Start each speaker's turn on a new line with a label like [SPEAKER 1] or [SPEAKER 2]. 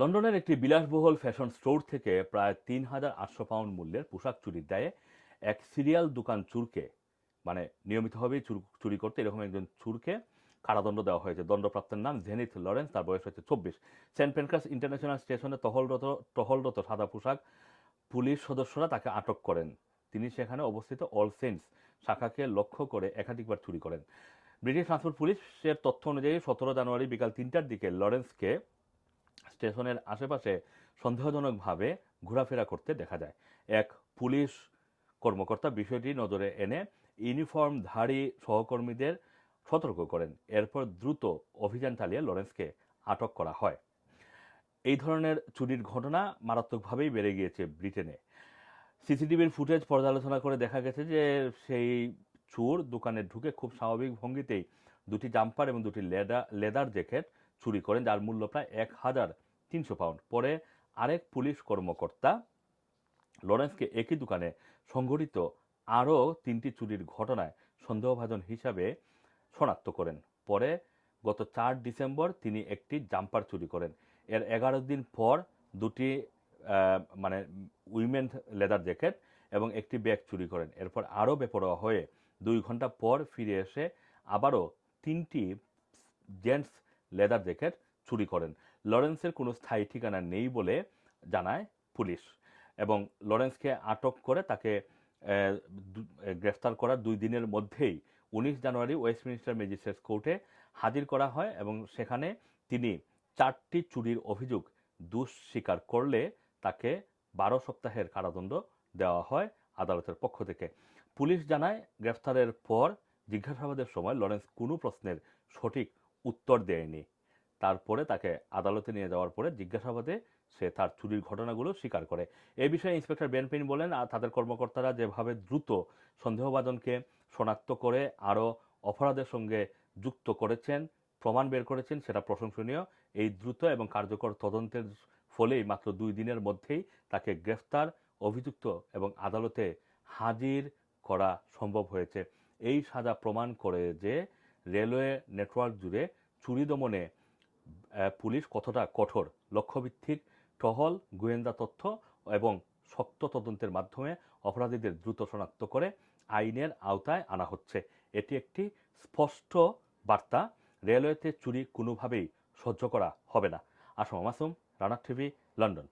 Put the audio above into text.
[SPEAKER 1] লন্ডনের একটি বিলাসবহুল ফ্যাশন স্টোর থেকে প্রায় তিন হাজার আটশো পাউন্ড মূল্যের পোশাক চুরির দায়ে এক সিরিয়াল দোকান চুরকে মানে নিয়মিতভাবেই চুর, চুরি করতে এরকম একজন চুরকে কারাদণ্ড দেওয়া হয়েছে। দণ্ডপ্রাপ্তের নাম জেনিথ লরেন্স, তার বয়স হচ্ছে চব্বিশ। সেন্ট পেনক্রাস ইন্টারন্যাশনাল স্টেশনে টহলরত টহলরত সাদা পোশাক পুলিশ সদস্যরা তাকে আটক করেন। তিনি সেখানে অবস্থিত অল সেন্টস শাখাকে লক্ষ্য করে একাধিকবার চুরি করেন। ব্রিটিশ ট্রান্সপোর্ট পুলিশের তথ্য অনুযায়ী, সতেরো জানুয়ারি বিকাল তিনটার দিকে লরেন্সকে স্টেশনের আশেপাশে সন্দেহজনকভাবে ঘোরাফেরা করতে দেখা যায়। এক পুলিশ কর্মকর্তা বিষয়টি নজরে এনে ইউনিফর্মধারী সহকর্মীদের সতর্ক করেন। এরপর দ্রুত অভিযান চালিয়ে লরেন্সকে আটক করা হয়। এই ধরনের চুরির ঘটনা মারাত্মকভাবেই বেড়ে গিয়েছে ব্রিটেনে। সিসিটিভির ফুটেজ পর্যালোচনা করে দেখা গেছে যে সেই চোর দোকানে ঢুকে খুব স্বাভাবিক ভঙ্গিতেই দুটি জাম্পার এবং দুটি লেদা লেদার জ্যাকেট চুরি করেন, যার মূল্য প্রায় এক হাজার তিনশো পাউন্ড। পরে আরেক পুলিশ কর্মকর্তা লরেন্সকে একই দোকানে সংঘটিত আরও তিনটি চুরির ঘটনায় সন্দেহভাজন হিসাবে শনাক্ত করেন। পরে গত চার ডিসেম্বর তিনি একটি জাম্পার চুরি করেন। এর এগারো দিন পর দুটি মানে উইমেন লেদার জ্যাকেট এবং একটি ব্যাগ চুরি করেন। এরপর আরও বেপরোয়া হয়ে দুই ঘণ্টা পর ফিরে এসে আবারও তিনটি জেন্টস লেদার জ্যাকেট চুরি করেন। লরেন্সের কোনো স্থায়ী ঠিকানা নেই বলে জানায় পুলিশ এবং লরেন্সকে আটক করে তাকে গ্রেফতার করার দুই দিনের মধ্যেই। উনিশ জানুয়ারি ওয়েস্টমিনিস্টার ম্যাজিস্ট্রেটস কোর্টে হাজির করা হয় এবং সেখানে তিনি চারটি চুরির অভিযোগ দুঃস্বীকার করলে তাকে বারো সপ্তাহের কারাদণ্ড দেওয়া হয় আদালতের পক্ষ থেকে। পুলিশ জানায়, গ্রেফতারের পর জিজ্ঞাসাবাদের সময় লরেন্স কোনো প্রশ্নের সঠিক উত্তর দেয়নি। তারপরে তাকে আদালতে নিয়ে যাওয়ার পরে জিজ্ঞাসাবাদে সে তার চুরির ঘটনাগুলো স্বীকার করে। এ বিষয়ে ইন্সপেক্টর বেন পেইন বলেন, আর তাদের কর্মকর্তারা যেভাবে দ্রুত সন্দেহভাজনকে শনাক্ত করে আরও অপরাধের সঙ্গে যুক্ত করেছেন, প্রমাণ বের করেছেন, সেটা প্রশংসনীয়। এই দ্রুত এবং কার্যকর তদন্তের ফলেই মাত্র দুই দিনের মধ্যেই তাকে গ্রেফতার, অভিযুক্ত এবং আদালতে হাজির করা সম্ভব হয়েছে। এই সাজা প্রমাণ করে যে রেলওয়ে নেটওয়ার্ক জুড়ে চুরি দমনে পুলিশ কতটা কঠোর? লক্ষ্যভিত্তিক, টহল, গোয়েন্দা তথ্য এবং শক্ত তদন্তের মাধ্যমে অপরাধীদের দ্রুত শনাক্ত করে আইনের আওতায় আনা হচ্ছে। এটি একটি স্পষ্ট বার্তা। রেলওয়েতে চুরি কোনোভাবেই সহ্য করা হবে না। আসম মাসুম রানার টিভি, লন্ডন।